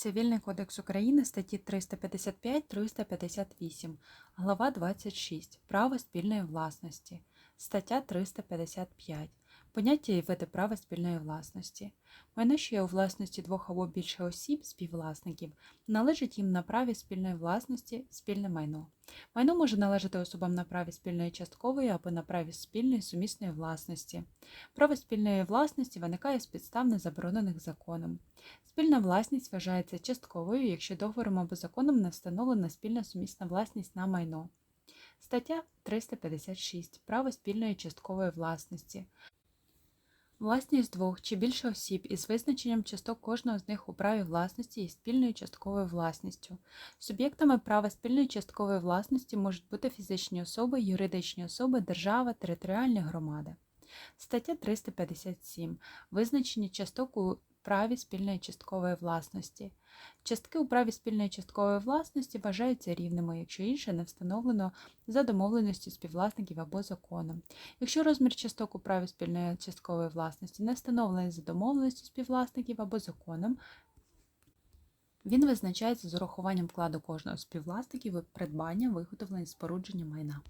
Цивільний кодекс України статті 355-358, глава 26. Право спільної власності, стаття 355. Поняття і види права спільної власності. Майно, що є у власності двох або більше осіб, співвласників, належить їм на праві спільної власності спільне майно. Майно може належати особам на праві спільної часткової або на праві спільної сумісної власності. Право спільної власності виникає з підстав, не заборонених законом. Спільна власність вважається частковою, якщо договором або законом не встановлена спільна сумісна власність на майно. Стаття 356. Право спільної часткової власності. Власність двох чи більше осіб із визначенням часток кожного з них у праві власності і спільною частковою власністю. Суб'єктами права спільної часткової власності можуть бути фізичні особи, юридичні особи, держава, територіальні громади. Стаття 357. Визначення часток у праві спільної часткової власності. Частки у праві спільної часткової власності вважаються рівними, якщо інше не встановлено за домовленістю співвласників або законом. Якщо розмір часток у праві спільної часткової власності не встановлений за домовленістю співвласників або законом, він визначається з урахуванням вкладу кожного співвласників у придбання, виготовлення і спорудження майна.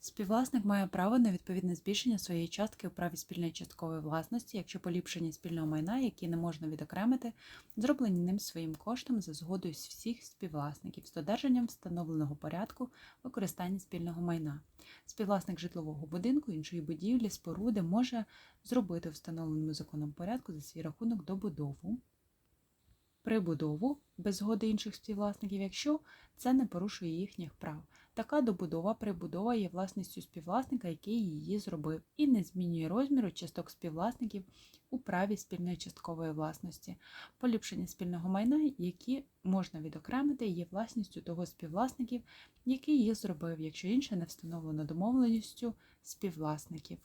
Співвласник має право на відповідне збільшення своєї частки у праві спільної часткової власності, якщо поліпшення спільного майна, які не можна відокремити, зроблені ним своїм коштом за згодою всіх співвласників з додержанням встановленого порядку використання спільного майна. Співвласник житлового будинку, іншої будівлі, споруди може зробити встановленому законом порядку за свій рахунок добудову. Прибудову без згоди інших співвласників, якщо це не порушує їхніх прав. Така добудова прибудова є власністю співвласника, який її зробив, і не змінює розміру часток співвласників у праві спільної часткової власності. Поліпшення спільного майна, які можна відокремити, є власністю того співвласників, який її зробив, якщо інше не встановлено домовленістю співвласників.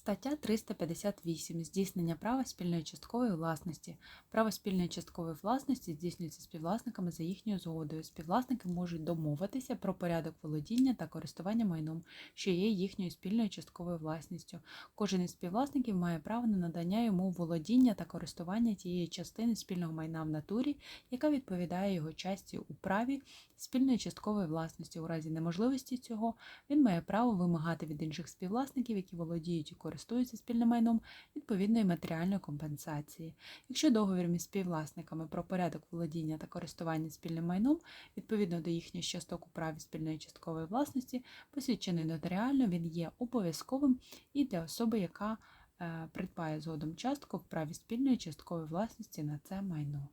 Стаття 358. Здійснення права спільної часткової власності. Право спільної часткової власності здійснюється співвласниками за їхньою згодою. Співвласники можуть домовитися про порядок володіння та користування майном, що є їхньою спільною частковою власністю. Кожен із співвласників має право на надання йому володіння та користування тієї частини спільного майна в натурі, яка відповідає його часті у праві спільної часткової власності. У разі неможливості цього він має право вимагати від інших співвласників, які володіють і користуються спільним майном, відповідної матеріальної компенсації. Якщо договір між співвласниками про порядок володіння та користування спільним майном, відповідно до їхніх часток у праві спільної часткової власності, посвідчений нотаріально, він є обов'язковим і для особи, яка е, придбає згодом частку в праві спільної часткової власності на це майно.